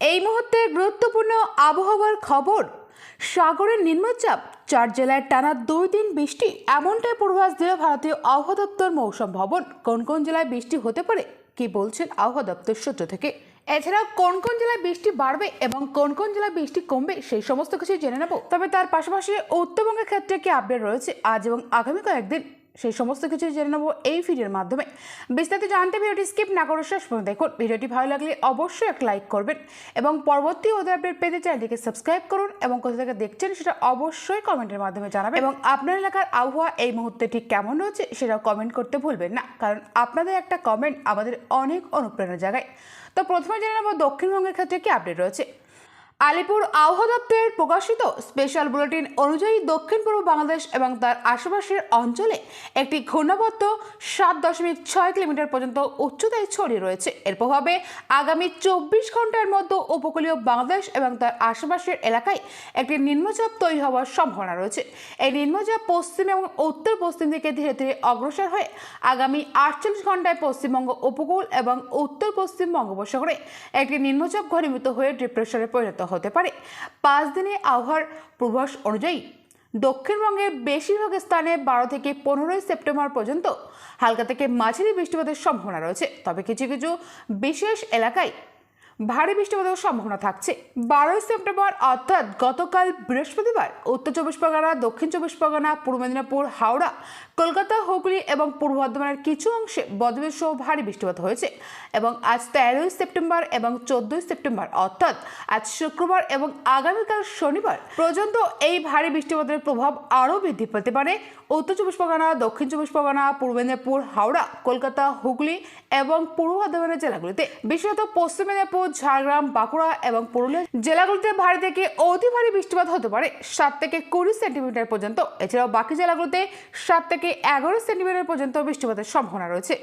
এই মুহূর্তে গুরুত্বপূর্ণ আবহাওয়ার খবর। সাগরের নিম্নচাপ, চার জেলায় টানা দুই দিন বৃষ্টি, এমনটাই পূর্বাভাস দিল ভারতীয় আবহাওয়া দপ্তর মৌসুম ভবন। কোন কোন জেলায় বৃষ্টি হতে পারে, কি বলছেন আবহাওয়া দপ্তর সূত্র থেকে? এছাড়াও কোন কোন জেলায় বৃষ্টি বাড়বে এবং কোন কোন জেলায় বৃষ্টি কমবে, সেই সমস্ত কিছু জেনে নেব। তবে তার পাশাপাশি উত্তরবঙ্গের ক্ষেত্রে কি আপডেট রয়েছে আজ এবং আগামী কয়েকদিন? সেই সমস্ত কিছু জেনে নেব এই ভিডিওর মাধ্যমে। বিস্তারিত জানতে ভিডিওটি স্কিপ না করে শেষ পর্যন্ত দেখুন। ভিডিওটি ভালো লাগলে অবশ্যই এক লাইক করবেন এবং পরবর্তী ওদের আপডেট পেতে চ্যানেলটিকে সাবস্ক্রাইব করুন এবং কোথা থেকে দেখছেন সেটা অবশ্যই কমেন্টের মাধ্যমে জানাবেন। এবং আপনার এলাকার আবহাওয়া এই মুহূর্তে ঠিক কেমন রয়েছে সেটাও কমেন্ট করতে ভুলবেন না। কারণ আপনাদের একটা কমেন্ট আমাদের অনেক অনুপ্রেরণা জাগায় তো প্রথমে জেনে নেব দক্ষিণবঙ্গের ক্ষেত্রে কি আপডেট রয়েছে? আলিপুর আবহাওয়া দপ্তরের প্রকাশিত স্পেশাল বুলেটিন অনুযায়ী দক্ষিণ পূর্ব বাংলাদেশ এবং তার আশেপাশের অঞ্চলে একটি ঘূর্ণাবর্ত সাত দশমিক ছয় কিলোমিটার পর্যন্ত উচ্চতায় ছড়িয়ে রয়েছে। এর প্রভাবে আগামী চব্বিশ ঘণ্টার মধ্যে উপকূলীয় বাংলাদেশ এবং তার আশেপাশের এলাকায় একটি নিম্নচাপ তৈরি হওয়ার সম্ভাবনা রয়েছে। এই নিম্নচাপ পশ্চিম এবং উত্তর পশ্চিম দিকে ধীরে ধীরে অগ্রসর হয়ে আগামী আটচল্লিশ ঘন্টায় পশ্চিমবঙ্গ উপকূল এবং উত্তর পশ্চিম বঙ্গোপসাগরে একটি নিম্নচাপ ঘনীভূত হয়ে ডিপ্রেশনে পরিণত হতে পারে। পাঁচ দিনে আবহাওয়ার পূর্বাস অনুযায়ী দক্ষিণবঙ্গের বেশিরভাগ স্থানে বারো থেকে পনেরোই সেপ্টেম্বর পর্যন্ত হালকা থেকে মাঝারি বৃষ্টিপাতের সম্ভাবনা রয়েছে। তবে কিছু কিছু বিশেষ এলাকায় ভারী বৃষ্টিপাতের সম্ভাবনা থাকছে। বারোই সেপ্টেম্বর, অর্থাৎ গতকাল বৃহস্পতিবার, উত্তর চব্বিশ পরগনা, দক্ষিণ চব্বিশ পরগনা, পূর্ব মেদিনীপুর, হাওড়া, কলকাতা, হুগলি এবং পূর্ব বর্ধমানের কিছু অংশে বজ্রবিদ্যুৎ সহ ভারী বৃষ্টিপাত হয়েছে এবং আজ তেরোই সেপ্টেম্বর এবং চোদ্দই সেপ্টেম্বর, অর্থাৎ আজ শুক্রবার এবং আগামীকাল শনিবার পর্যন্ত এই ভারী বৃষ্টিপাতের প্রভাব আরও বৃদ্ধি পেতে পারে। উত্তর চব্বিশ পরগনা, দক্ষিণ চব্বিশ পরগনা, পূর্ব মেদিনীপুর, হাওড়া, কলকাতা, হুগলি এবং পূর্ব বর্ধমানের জেলাগুলিতে। বিশেষত পশ্চিম মেদিনীপুর ঝাড়গ্রাম, বাঁকুড়া এবং পুরুলিয়া জেলাগুলিতে ভারী থেকে অতি ভারী বৃষ্টিপাত হতে পারে। সাত থেকে কুড়ি সেন্টিমিটার পর্যন্ত। এছাড়াও বাকি জেলাগুলিতে সাত থেকে এগারো সেন্টিমিটার পর্যন্ত বৃষ্টিপাতের সম্ভাবনা রয়েছে।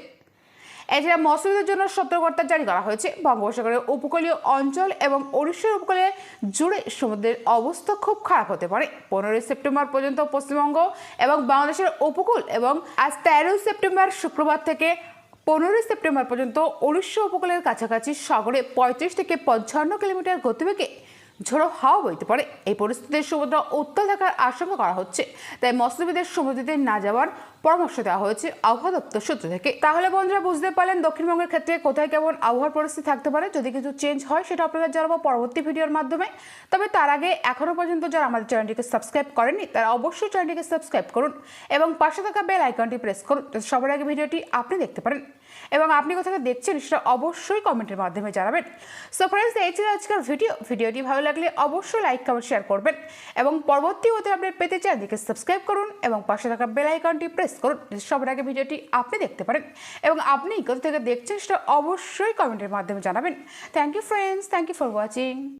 এছাড়া মৌসুমীদের জন্য সতর্কবার্তা জারি করা হয়েছে। বঙ্গোপসাগরের উপকূলীয় অঞ্চল এবং ওড়িশার উপকূলে জুড়ে সমুদ্রের অবস্থা খুব খারাপ হতে পারে। পনেরোই সেপ্টেম্বর পর্যন্ত পশ্চিমবঙ্গ এবং বাংলাদেশের উপকূল এবং আজ তেরোই সেপ্টেম্বর শুক্রবার থেকে পনেরোই সেপ্টেম্বর পর্যন্ত উড়িষ্যা উপকূলের কাছাকাছি সাগরে পঁয়ত্রিশ থেকে পঞ্চান্ন কিলোমিটার গতিবেগে ঝোড়ো হাওয়া বইতে পারে। এই পরিস্থিতিতে সমুদ্র উত্তাল থাকার আশঙ্কা করা হচ্ছে। তাই মৎস্যবিদের সমুদ্রতে না যাওয়ার পরামর্শ দেওয়া হয়েছে আবহাওয়া দপ্তর সূত্র থেকে। তাহলে বন্ধুরা, বুঝতে পারলেন দক্ষিণবঙ্গের ক্ষেত্রে কোথায় কেমন আবহাওয়ার পরিস্থিতি থাকতে পারে। যদি কিছু চেঞ্জ হয়, সেটা আপনাদের জানাব পরবর্তী ভিডিওর মাধ্যমে। তবে তার আগে এখনও পর্যন্ত যারা আমাদের চ্যানেলটিকে সাবস্ক্রাইব করেনি তারা অবশ্যই চ্যানেলটিকে সাবস্ক্রাইব করুন এবং পাশে থাকা বেল আইকনটি প্রেস করুন সবার আগে ভিডিওটি আপনি দেখতে পারেন। এবং আপনি কোথাও দেখছেন, সেটা অবশ্যই কমেন্টের মাধ্যমে জানাবেন। সো ফ্রেন্ডস এই ছিল আজকের ভিডিও ভিডিওটি ভালো লাগলে অবশ্যই লাইক কমেন্ট শেয়ার করবেন। এবং পরবর্তী হতে আপডেট পেতে চ্যানেলটিকে সাবস্ক্রাইব করুন এবং পাশে থাকা বেল আইকনটি প্রেস করুন সবার আগে ভিডিওটি আপনি দেখতে পারেন। এবং আপনি কোথা থেকে দেখছেন সেটা অবশ্যই কমেন্টের মাধ্যমে জানাবেন। Thank you friends thank you for watching